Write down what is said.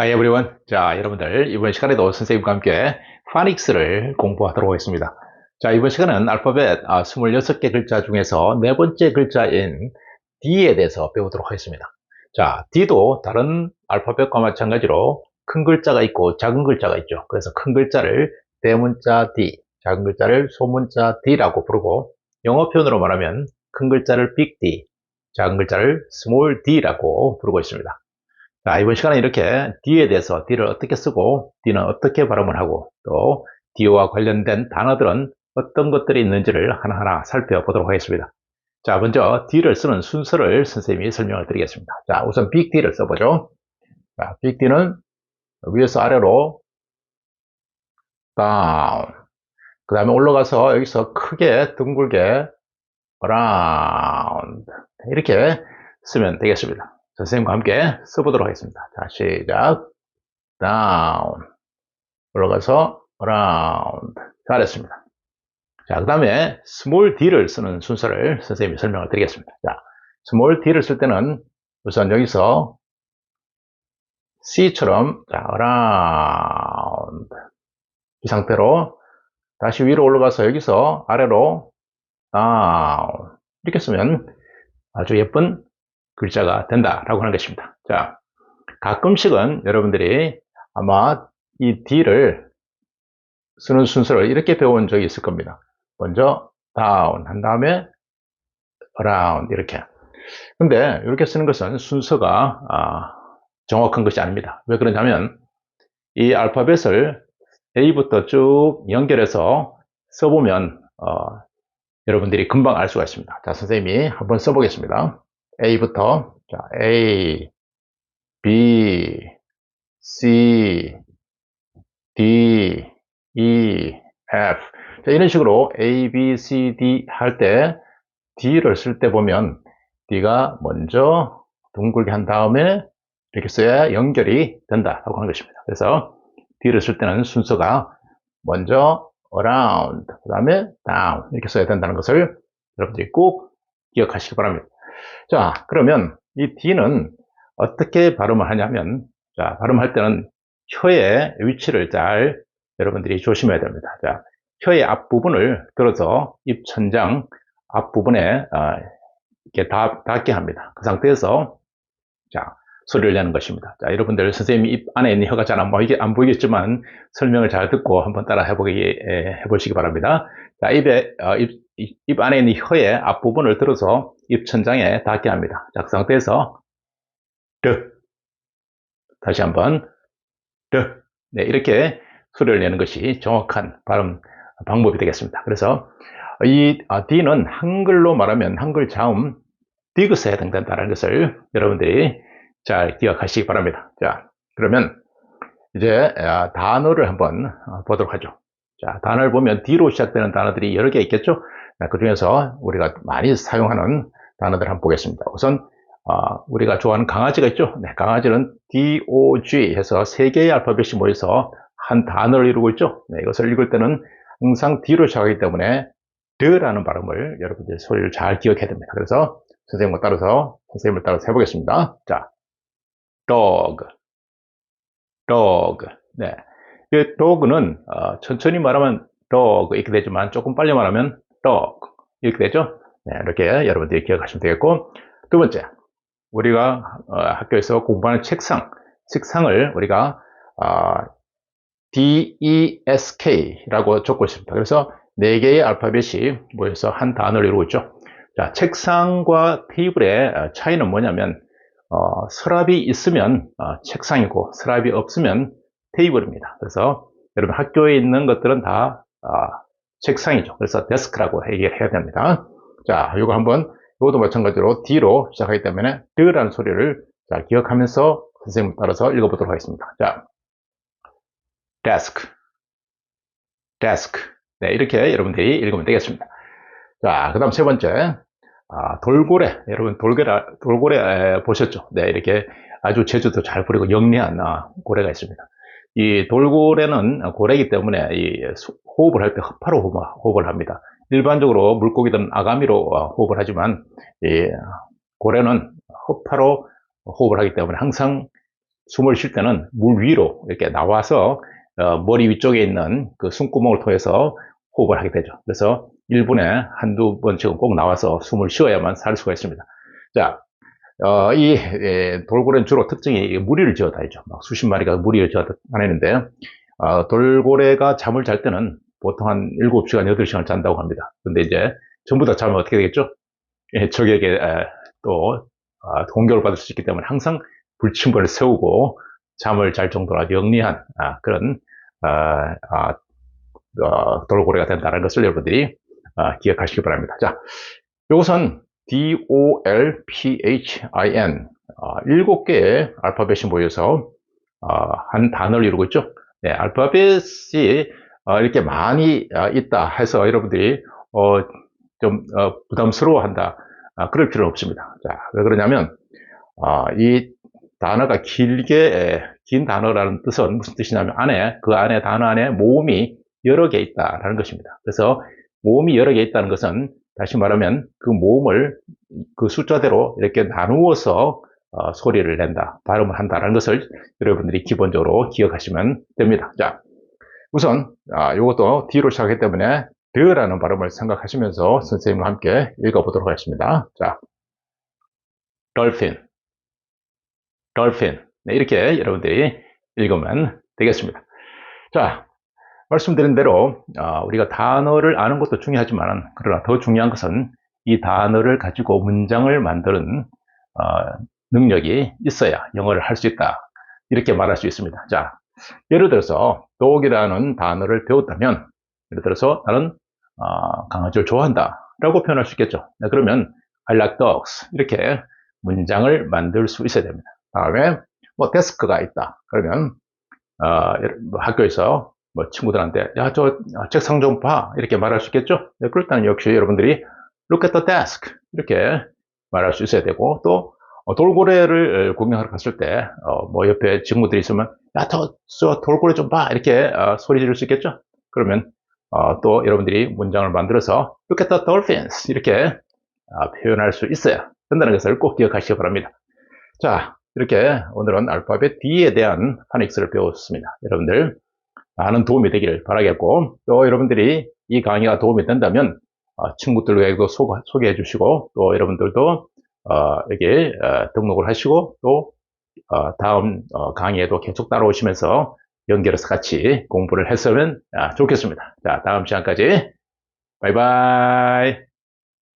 Hi everyone. 자, 여러분들 이번 시간에도 선생님과 함께 파닉스를 공부하도록 하겠습니다. 자, 이번 시간은 알파벳 아, 26개 글자 중에서 네 번째 글자인 D에 대해서 배우도록 하겠습니다. 자, D도 다른 알파벳과 마찬가지로 큰 글자가 있고 작은 글자가 있죠. 그래서 큰 글자를 대문자 D, 작은 글자를 소문자 D라고 부르고 영어 표현으로 말하면 큰 글자를 Big D, 작은 글자를 Small D라고 부르고 있습니다. 자, 이번 시간에 이렇게 D에 대해서 D를 어떻게 쓰고 D는 어떻게 발음을 하고 또 D와 관련된 단어들은 어떤 것들이 있는지를 하나하나 살펴보도록 하겠습니다. 자, 먼저 D를 쓰는 순서를 선생님이 설명을 드리겠습니다. 자, 우선 Big D를 써보죠. 자, Big D는 위에서 아래로 down 그 다음에 올라가서 여기서 크게 둥글게 around 이렇게 쓰면 되겠습니다. 선생님과 함께 써보도록 하겠습니다. 자, 시작. down. 올라가서 around. 잘했습니다. 자, 그 다음에 small d를 쓰는 순서를 선생님이 설명을 드리겠습니다. 자, small d를 쓸 때는 우선 여기서 C처럼 자, around 이 상태로 다시 위로 올라가서 여기서 아래로 down 이렇게 쓰면 아주 예쁜 글자가 된다라고 하는 것입니다. 자, 가끔씩은 여러분들이 아마 이 D를 쓰는 순서를 이렇게 배운 적이 있을 겁니다. 먼저 down 한 다음에 around 이렇게. 근데 이렇게 쓰는 것은 순서가 아, 정확한 것이 아닙니다. 왜 그러냐면 이 알파벳을 A부터 쭉 연결해서 써보면 어, 여러분들이 금방 알 수가 있습니다. 자, 선생님이 한번 써보겠습니다. A부터 자, A, B, C, D, E, F 자, 이런 식으로 A, B, C, D 할 때 D를 쓸 때 보면 D가 먼저 둥글게 한 다음에 이렇게 써야 연결이 된다라고 하는 것입니다. 그래서 D를 쓸 때는 순서가 먼저 around, 그 다음에 down 이렇게 써야 된다는 것을 여러분들이 꼭 기억하시기 바랍니다. 자, 그러면 이 D는 어떻게 발음을 하냐면, 자, 발음할 때는 혀의 위치를 잘 여러분들이 조심해야 됩니다. 자, 혀의 앞부분을 들어서 입천장 앞부분에 어, 이렇게 닿, 닿게 합니다. 그 상태에서 자, 소리를 내는 것입니다. 자, 여러분들 선생님이 입 안에 있는 혀가 잘 안 보이겠, 안 보이겠지만 설명을 잘 듣고 한번 따라 해보기, 해 보시기 바랍니다. 자, 입에, 어, 입, 입 안에 있는 혀의 앞부분을 들어서 입천장에 닿게 합니다. 자, 그 상태에서 르 다시 한번 르 네, 이렇게 소리를 내는 것이 정확한 발음 방법이 되겠습니다. 그래서 이 아, D는 한글로 말하면 한글 자음 디귿에 해당된다는 것을 여러분들이 잘 기억하시기 바랍니다. 자, 그러면 이제 아, 단어를 한번 어, 보도록 하죠. 자, 단어를 보면 D로 시작되는 단어들이 여러 개 있겠죠? 그 중에서 우리가 많이 사용하는 단어들 한번 보겠습니다. 우선 어, 우리가 좋아하는 강아지가 있죠? 네, 강아지는 DOG 해서 세 개의 알파벳이 모여서 한 단어를 이루고 있죠? 네, 이것을 읽을 때는 항상 D로 시작하기 때문에 드라는 발음을 여러분들 소리를 잘 기억해야 됩니다. 그래서 선생님과 따라서 선생님을 따라서 해보겠습니다. 자, dog, dog. 네, 이 dog는 어, 천천히 말하면 dog 이렇게 되지만 조금 빨리 말하면 dog 이렇게 되죠. 네, 이렇게 여러분들이 기억하시면 되겠고 두 번째 우리가 어, 학교에서 공부하는 책상 책상을 우리가 어, DESK라고 적고 있습니다. 그래서 네 개의 알파벳이 모여서 한 단어를 이루고 있죠. 자, 책상과 테이블의 차이는 뭐냐면 어, 서랍이 있으면 어, 책상이고 서랍이 없으면 테이블입니다. 그래서 여러분 학교에 있는 것들은 다 어, 책상이죠. 그래서 데스크라고 얘기해야 됩니다. 자, 이거 한번 이것도 마찬가지로 D로 시작하기 때문에 드라는 소리를 자, 기억하면서 선생님 따라서 읽어보도록 하겠습니다. 자, desk, desk. 네, 이렇게 여러분들이 읽으면 되겠습니다. 자, 그 다음 세 번째, 아, 돌고래. 여러분, 돌고래, 돌고래 보셨죠? 네, 이렇게 아주 제주도 잘 부리고 영리한 아, 고래가 있습니다. 이 돌고래는 고래이기 때문에 이 호흡을 할 때 허파로 호흡을 합니다. 일반적으로 물고기들은 아가미로 어, 호흡을 하지만 이 고래는 허파로 호흡을 하기 때문에 항상 숨을 쉴 때는 물 위로 이렇게 나와서 어, 머리 위쪽에 있는 그 숨구멍을 통해서 호흡을 하게 되죠. 그래서 1분에 한두 번씩은 꼭 나와서 숨을 쉬어야만 살 수가 있습니다. 자, 어, 이 에, 돌고래는 주로 특징이 무리를 지어 다니죠. 막 수십 마리가 무리를 지어 다니는데 어, 돌고래가 잠을 잘 때는 보통 한 7시간, 8시간을 잔다고 합니다. 근데 이제 전부 다 자면 어떻게 되겠죠? 예, 적에게 에, 또 아, 공격을 받을 수 있기 때문에 항상 불침번을 세우고 잠을 잘 정도로 아주 영리한 아, 그런 아, 아, 어, 돌고래가 된다는 것을 여러분들이 아, 기억하시기 바랍니다. 자, 이것은 D-O-L-P-H-I-N 아, 일곱 개의 알파벳이 모여서 아, 한 단어를 이루고 있죠. 네, 알파벳이 아, 이렇게 많이 아, 있다 해서 여러분들이 어, 좀 어, 부담스러워한다. 아, 그럴 필요는 없습니다. 자, 왜 그러냐면 아, 이 단어가 길게 에, 긴 단어라는 뜻은 무슨 뜻이냐면 안에 그 안에 단어 안에 모음이 여러 개 있다라는 것입니다. 그래서 모음이 여러 개 있다는 것은 다시 말하면 그 모음을 그 숫자대로 이렇게 나누어서 어, 소리를 낸다, 발음을 한다는 것을 여러분들이 기본적으로 기억하시면 됩니다. 자, 우선 아, 이것도 D로 시작하기 때문에 드라는 발음을 생각하시면서 선생님과 함께 읽어보도록 하겠습니다. 자, dolphin, dolphin. 네, 이렇게 여러분들이 읽으면 되겠습니다. 자, 말씀드린 대로 어, 우리가 단어를 아는 것도 중요하지만 그러나 더 중요한 것은 이 단어를 가지고 문장을 만드는 어, 능력이 있어야 영어를 할 수 있다. 이렇게 말할 수 있습니다. 자, 예를 들어서 dog이라는 단어를 배웠다면 예를 들어서 나는 어, 강아지를 좋아한다 라고 표현할 수 있겠죠. 네, 그러면 I like dogs 이렇게 문장을 만들 수 있어야 됩니다. 다음에 뭐 데스크가 있다. 그러면 어, 뭐 학교에서 뭐 친구들한테 야 저 책상 좀 봐 이렇게 말할 수 있겠죠. 네, 그럴 때는 역시 여러분들이 look at the desk 이렇게 말할 수 있어야 되고 또 어, 돌고래를 구경하러 갔을 때뭐 옆에 친구들이 있으면 야저 저 돌고래 좀 봐 이렇게 어, 소리 지를 수 있겠죠. 그러면 어, 또 여러분들이 문장을 만들어서 look at the dolphins 이렇게 아, 표현할 수 있어야 된다는 것을 꼭 기억하시기 바랍니다. 자, 이렇게 오늘은 알파벳 D에 대한 파닉스를 배웠습니다. 여러분들 많은 도움이 되기를 바라겠고 또 여러분들이 이 강의가 도움이 된다면 어, 친구들에게도 소, 개해 주시고 또 여러분들도 어, 여기 어, 등록을 하시고 또 어, 다음 어, 강의에도 계속 따라오시면서 연결해서 같이 공부를 했으면 아, 좋겠습니다. 자, 다음 시간까지 바이바이.